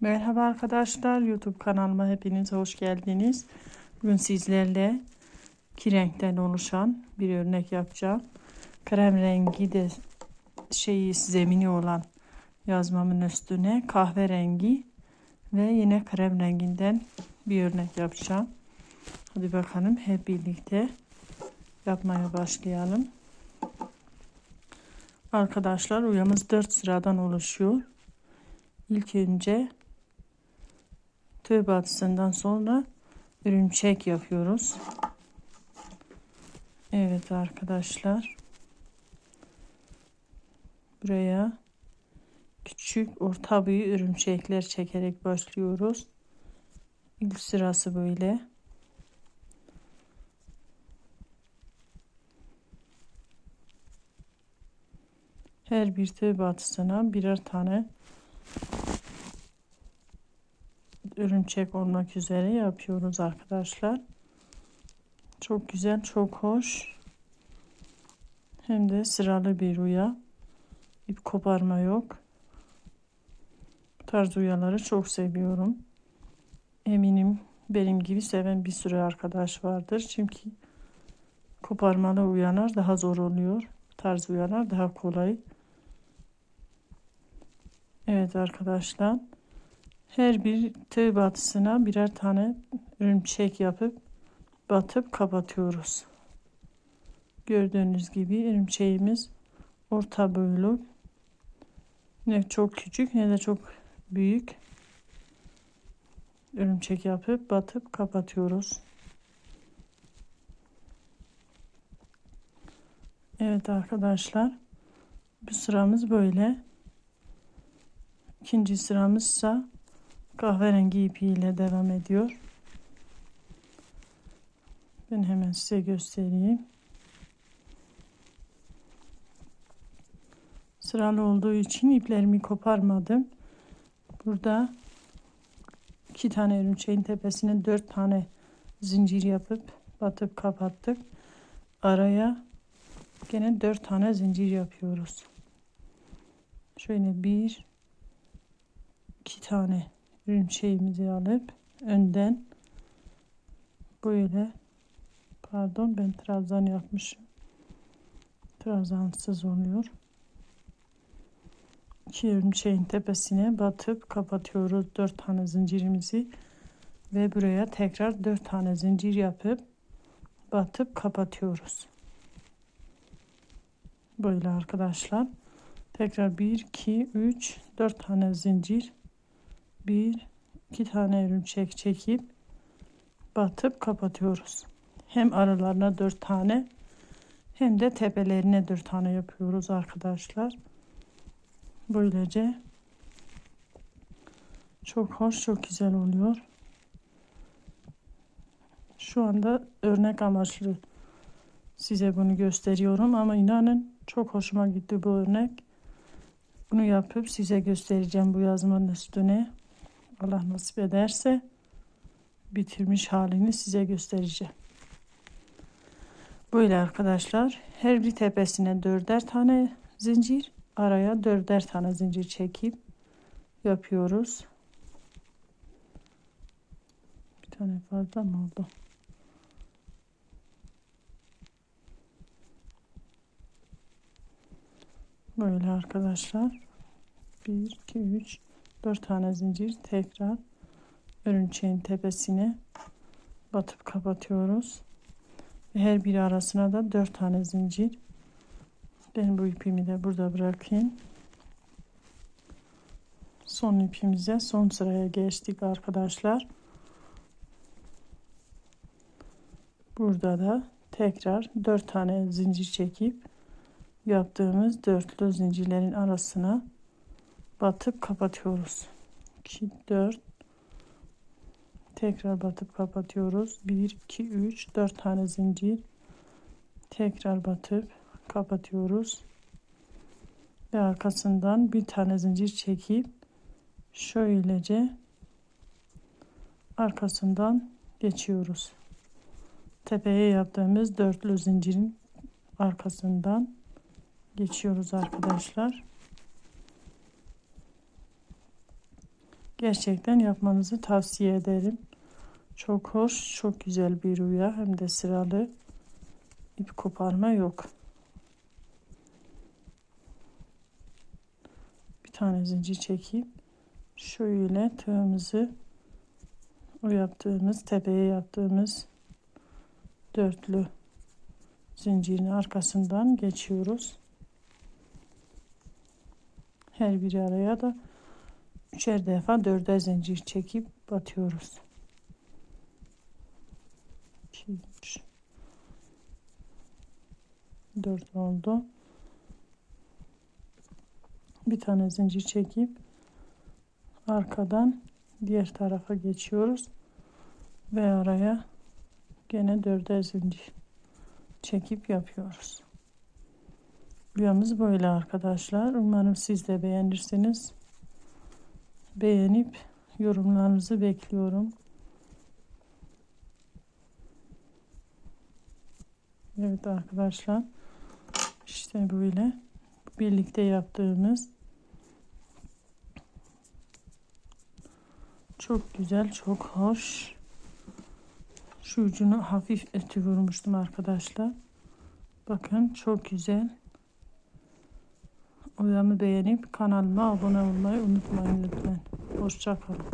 Merhaba arkadaşlar YouTube kanalıma hepiniz hoş geldiniz. Bugün sizlerle iki renkten oluşan bir örnek yapacağım. Krem rengi de şeyi zemini olan yazmamın üstüne kahverengi ve yine krem renginden bir örnek yapacağım. Hadi bakalım hep birlikte yapmaya başlayalım. Arkadaşlar uyamız 4 sıradan oluşuyor. İlk önce tığ batısından sonra örümcek yapıyoruz. Evet arkadaşlar. Buraya küçük orta boyu örümcekler çekerek başlıyoruz. İlk sırası böyle. Her bir tığ batısına birer tane örümcek olmak üzere yapıyoruz arkadaşlar. Çok güzel, çok hoş. Hem de sıralı bir rüya. İp koparma yok. Bu tarz rüyaları çok seviyorum. Eminim benim gibi seven bir sürü arkadaş vardır. Çünkü koparmalı uyanlar daha zor oluyor. Tarz uyanlar daha kolay. Evet arkadaşlar. Her bir tığ batısına birer tane örümcek yapıp batıp kapatıyoruz. Gördüğünüz gibi örümceğimiz orta boylu. Ne çok küçük ne de çok büyük. Örümcek yapıp batıp kapatıyoruz. Evet arkadaşlar. Bu sıramız böyle. İkinci sıramızsa kahverengi ipiyle devam ediyor. Ben hemen size göstereyim. Sıralı olduğu için iplerimi koparmadım. Burada iki tane örümceğin tepesine dört tane zincir yapıp batıp kapattık. Araya gene dört tane zincir yapıyoruz. Şöyle bir iki tane ürün alıp önden böyle pardon ben trabzan yapmışım. Trabzansız oluyor. İki ürün tepesine batıp kapatıyoruz dört tane zincirimizi ve buraya tekrar dört tane zincir yapıp batıp kapatıyoruz. Böyle arkadaşlar. Tekrar 1 2 3 4 tane zincir bir iki tane örümcek çekip batıp kapatıyoruz. Hem aralarına dört tane hem de tepelerine dört tane yapıyoruz arkadaşlar. Böylece çok hoş çok güzel oluyor. Şu anda örnek amaçlı size bunu gösteriyorum ama inanın çok hoşuma gitti bu örnek. Bunu yapıp size göstereceğim bu yazmanın üstüne. Allah nasip ederse bitirmiş halini size göstereceğim. Böyle arkadaşlar her bir tepesine dörder tane zincir araya dörder tane zincir çekip yapıyoruz. Bir tane fazla mı oldu? Böyle arkadaşlar. 1 2 3 4 tane zincir tekrar örümceğin tepesine batıp kapatıyoruz. Ve her biri arasına da 4 tane zincir. Ben bu ipimi de burada bırakayım. Son ipimize son sıraya geçtik arkadaşlar. Burada da tekrar 4 tane zincir çekip yaptığımız dörtlü zincirlerin arasına batıp kapatıyoruz. 2 4 tekrar batıp kapatıyoruz. 1 2 3 4 tane zincir tekrar batıp kapatıyoruz. Ve arkasından bir tane zincir çekip şöylece arkasından geçiyoruz. Tepeye yaptığımız dörtlü zincirin arkasından geçiyoruz arkadaşlar. Gerçekten yapmanızı tavsiye ederim. Çok hoş, çok güzel bir rüya. Hem de sıralı ip koparma yok. Bir tane zincir çekip şöyle tığımızı o yaptığımız tepeye yaptığımız dörtlü zincirin arkasından geçiyoruz. Her bir araya da üçer defa dörder zincir çekip batıyoruz. 2 3 4 oldu. Bir tane zincir çekip arkadan diğer tarafa geçiyoruz ve araya gene dörder zincir çekip yapıyoruz. Rüyamız böyle arkadaşlar. Umarım siz de beğenirsiniz. Beğenip yorumlarınızı bekliyorum. Evet arkadaşlar. İşte böyle birlikte yaptığımız çok güzel, çok hoş. Şu ucunu hafif ötü vurmuştum arkadaşlar. Bakın çok güzel. Uyamı beğenip kanalıma abone olmayı unutmayın lütfen. Hoşçakalın.